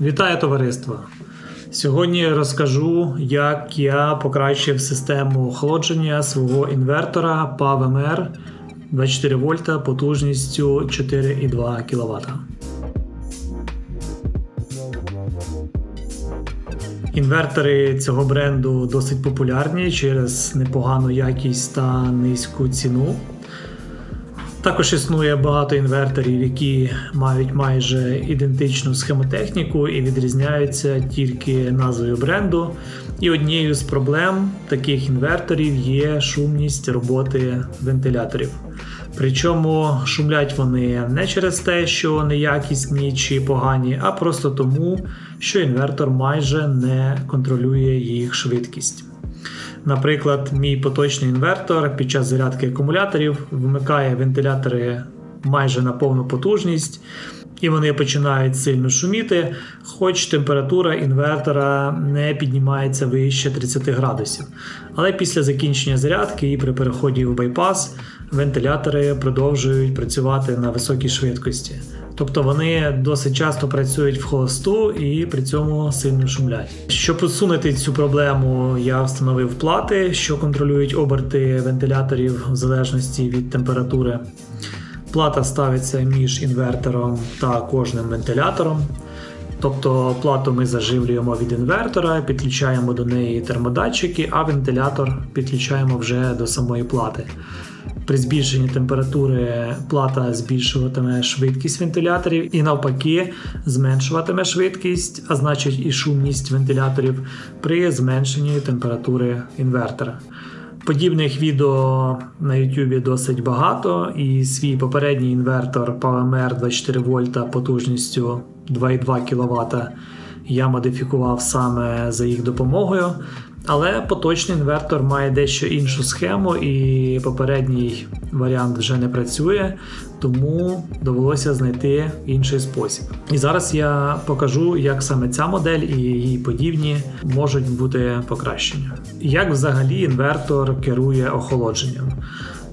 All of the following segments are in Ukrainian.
Вітаю товариство! Сьогодні розкажу, як я покращив систему охолодження свого інвертора PAVMR 24 вольта потужністю 4,2 кВт. Інвертори цього бренду досить популярні через непогану якість та низьку ціну. Також існує багато інверторів, які мають майже ідентичну схемотехніку і відрізняються тільки назвою бренду. І однією з проблем таких інверторів є шумність роботи вентиляторів. Причому шумлять вони не через те, що неякісні чи погані, а просто тому, що інвертор майже не контролює їх швидкість. Наприклад, мій поточний інвертор під час зарядки акумуляторів вмикає вентилятори майже на повну потужність, і вони починають сильно шуміти, хоч температура інвертора не піднімається вище 30 градусів. Але після закінчення зарядки і при переході в байпас вентилятори продовжують працювати на високій швидкості. Тобто вони досить часто працюють в холосту і при цьому сильно шумлять. Щоб усунути цю проблему, я встановив плати, що контролюють оберти вентиляторів в залежності від температури. Плата ставиться між інвертором та кожним вентилятором. Тобто плату ми заживлюємо від інвертора, підключаємо до неї термодатчики, а вентилятор підключаємо вже до самої плати. При збільшенні температури плата збільшуватиме швидкість вентиляторів і навпаки зменшуватиме швидкість, а значить і шумність вентиляторів при зменшенні температури інвертора. Подібних відео на YouTube досить багато, і свій попередній інвертор PowerMR 24 вольта потужністю 2,2 кВт я модифікував саме за їх допомогою. Але поточний інвертор має дещо іншу схему, і попередній варіант вже не працює, тому довелося знайти інший спосіб. І зараз я покажу, як саме ця модель і її подібні можуть бути покращені. Як взагалі інвертор керує охолодженням?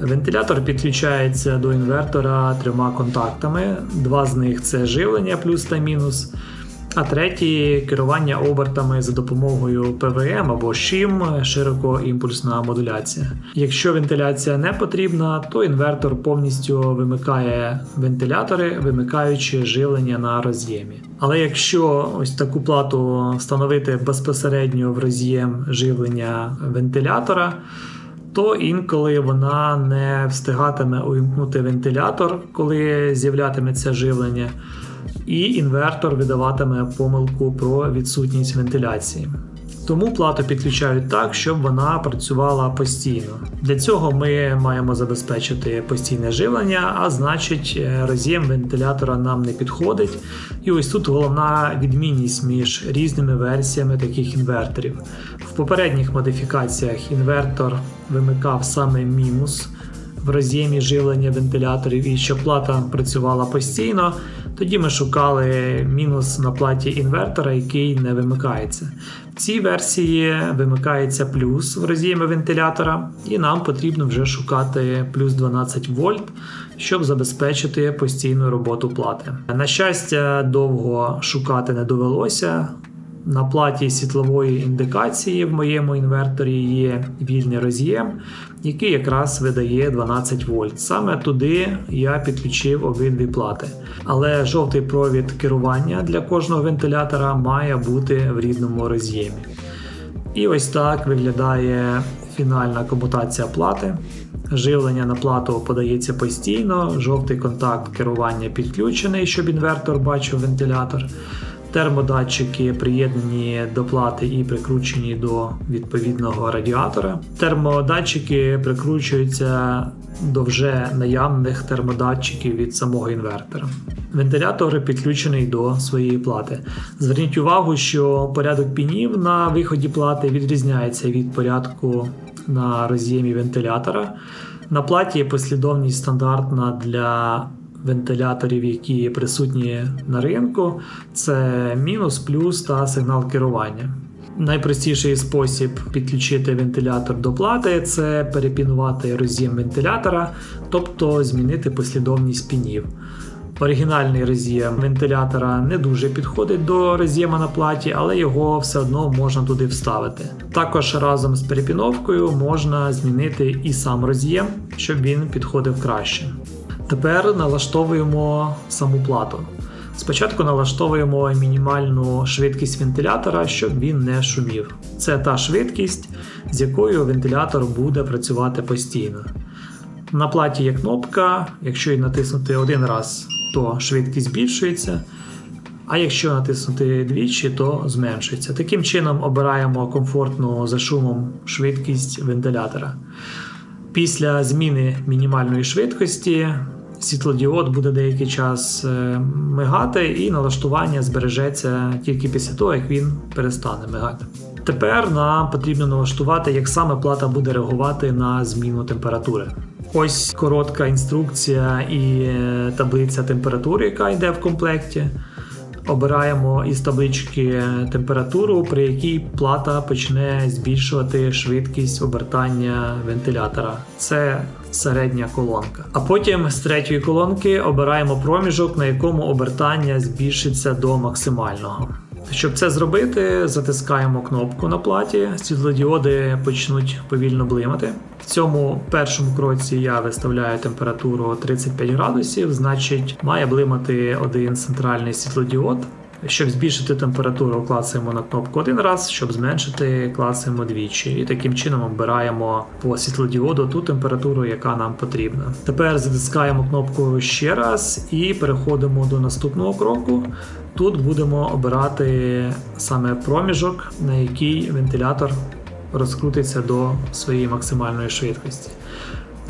Вентилятор підключається до інвертора трьома контактами. Два з них це живлення плюс та мінус. А третій керування обертами за допомогою ПВМ або ШІМ широкоімпульсна модуляція. Якщо вентиляція не потрібна, то інвертор повністю вимикає вентилятори, вимикаючи живлення на роз'ємі. Але якщо ось таку плату встановити безпосередньо в роз'єм живлення вентилятора, то інколи вона не встигатиме увімкнути вентилятор, коли з'являтиметься живлення і інвертор видаватиме помилку про відсутність вентиляції. Тому плату підключають так, щоб вона працювала постійно. Для цього ми маємо забезпечити постійне живлення, а значить, роз'єм вентилятора нам не підходить. І ось тут головна відмінність між різними версіями таких інверторів. В попередніх модифікаціях інвертор вимикав саме мінус в роз'ємі живлення вентиляторів і щоб плата працювала постійно. Тоді ми шукали мінус на платі інвертора, який не вимикається. В цій версії вимикається плюс в роз'ємі вентилятора, і нам потрібно вже шукати плюс 12 вольт, щоб забезпечити постійну роботу плати. На щастя, довго шукати не довелося. На платі світлової індикації в моєму інверторі є вільний роз'єм, який якраз видає 12 вольт. Саме туди я підключив обидві плати. Але жовтий провід керування для кожного вентилятора має бути в рідному роз'ємі. І ось так виглядає фінальна комутація плати. Живлення на плату подається постійно, жовтий контакт керування підключений, щоб інвертор бачив вентилятор. Термодатчики приєднані до плати і прикручені до відповідного радіатора. Термодатчики прикручуються до вже наявних термодатчиків від самого інвертора. Вентилятор підключений до своєї плати. Зверніть увагу, що порядок пінів на виході плати відрізняється від порядку на роз'ємі вентилятора. На платі послідовність стандартна для вентиляторів, які присутні на ринку, це мінус, плюс та сигнал керування. Найпростіший спосіб підключити вентилятор до плати це перепінувати роз'єм вентилятора, тобто змінити послідовність пінів. Оригінальний роз'єм вентилятора не дуже підходить до роз'єма на платі, але його все одно можна туди вставити. Також разом з перепіновкою можна змінити і сам роз'єм, щоб він підходив краще. Тепер налаштовуємо саму плату. Спочатку налаштовуємо мінімальну швидкість вентилятора, щоб він не шумів. Це та швидкість, з якою вентилятор буде працювати постійно. На платі є кнопка, якщо її натиснути один раз, то швидкість збільшується. А якщо натиснути двічі, то зменшується. Таким чином обираємо комфортну за шумом швидкість вентилятора. Після зміни мінімальної швидкості світлодіод буде деякий час е, мигати, і налаштування збережеться тільки після того, як він перестане мигати. Тепер нам потрібно налаштувати, як саме плата буде реагувати на зміну температури. Ось коротка інструкція і е, таблиця температури, яка йде в комплекті. Обираємо із таблички температуру, при якій плата почне збільшувати швидкість обертання вентилятора. Це середня колонка. А потім з третьої колонки обираємо проміжок, на якому обертання збільшиться до максимального. Щоб це зробити, затискаємо кнопку на платі, світлодіоди почнуть повільно блимати. В цьому першому кроці я виставляю температуру 35 градусів, значить має блимати один центральний світлодіод. Щоб збільшити температуру, клацаємо на кнопку один раз, щоб зменшити, клацаємо двічі. І таким чином обираємо по світлодіоду ту температуру, яка нам потрібна. Тепер затискаємо кнопку ще раз і переходимо до наступного кроку. Тут будемо обирати саме проміжок, на який вентилятор розкрутиться до своєї максимальної швидкості.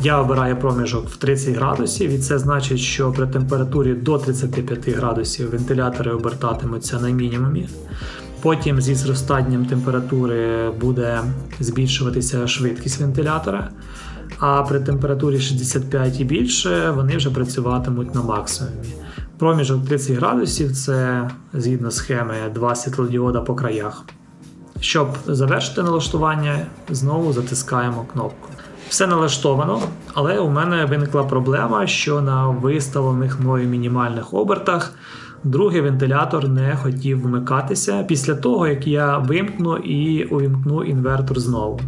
Я обираю проміжок в 30 градусів, і це значить, що при температурі до 35 градусів вентилятори обертатимуться на мінімумі. Потім зі зростанням температури буде збільшуватися швидкість вентилятора. А при температурі 65 і більше вони вже працюватимуть на максимумі. Проміжок 30 градусів це згідно схеми два світлодіода по краях. Щоб завершити налаштування, знову затискаємо кнопку. Все налаштовано, але у мене виникла проблема, що на виставлених мною мінімальних обертах другий вентилятор не хотів вмикатися після того, як я вимкну і увімкну інвертор знову.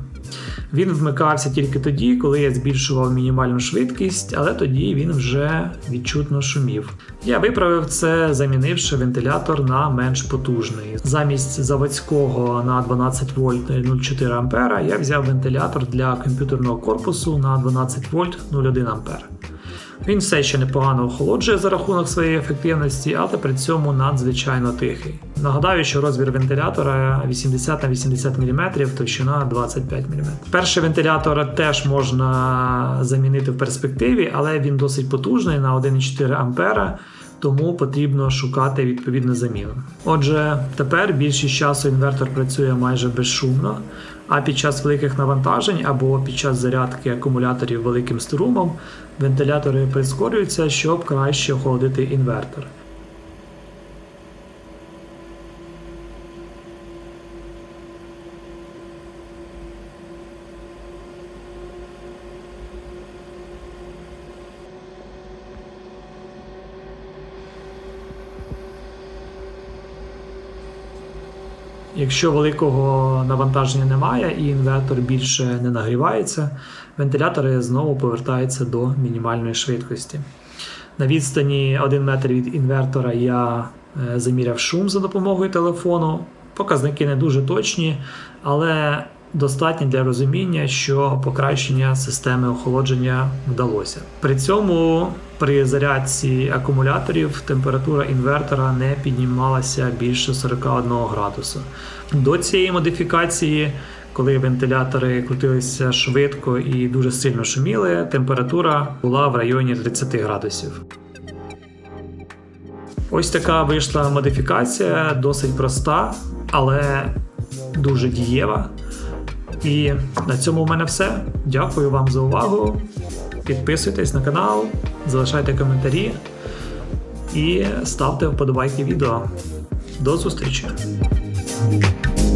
Він вмикався тільки тоді, коли я збільшував мінімальну швидкість, але тоді він вже відчутно шумів. Я виправив це, замінивши вентилятор на менш потужний. Замість заводського на 12 вольт 0,4 А я взяв вентилятор для комп'ютерного корпусу на 12 вольт 0,1 А. Він все ще непогано охолоджує за рахунок своєї ефективності, але при цьому надзвичайно тихий. Нагадаю, що розмір вентилятора 80 на 80 мм, товщина 25 мм. Перший вентилятор теж можна замінити в перспективі, але він досить потужний на 1,4 А. Тому потрібно шукати відповідну заміну. Отже, тепер більшість часу інвертор працює майже безшумно, а під час великих навантажень або під час зарядки акумуляторів великим струмом вентилятори прискорюються, щоб краще охолодити інвертор. Якщо великого навантаження немає і інвертор більше не нагрівається, вентилятори знову повертаються до мінімальної швидкості. На відстані 1 метр від інвертора я е, заміряв шум за допомогою телефону. Показники не дуже точні, але достатні для розуміння, що покращення системи охолодження вдалося. При цьому при зарядці акумуляторів температура інвертора не піднімалася більше 41 градусу. До цієї модифікації, коли вентилятори крутилися швидко і дуже сильно шуміли, температура була в районі 30 градусів. Ось така вийшла модифікація, досить проста, але дуже дієва. І на цьому в мене все. Дякую вам за увагу. Підписуйтесь на канал, залишайте коментарі і ставте вподобайки відео. До зустрічі! Thank.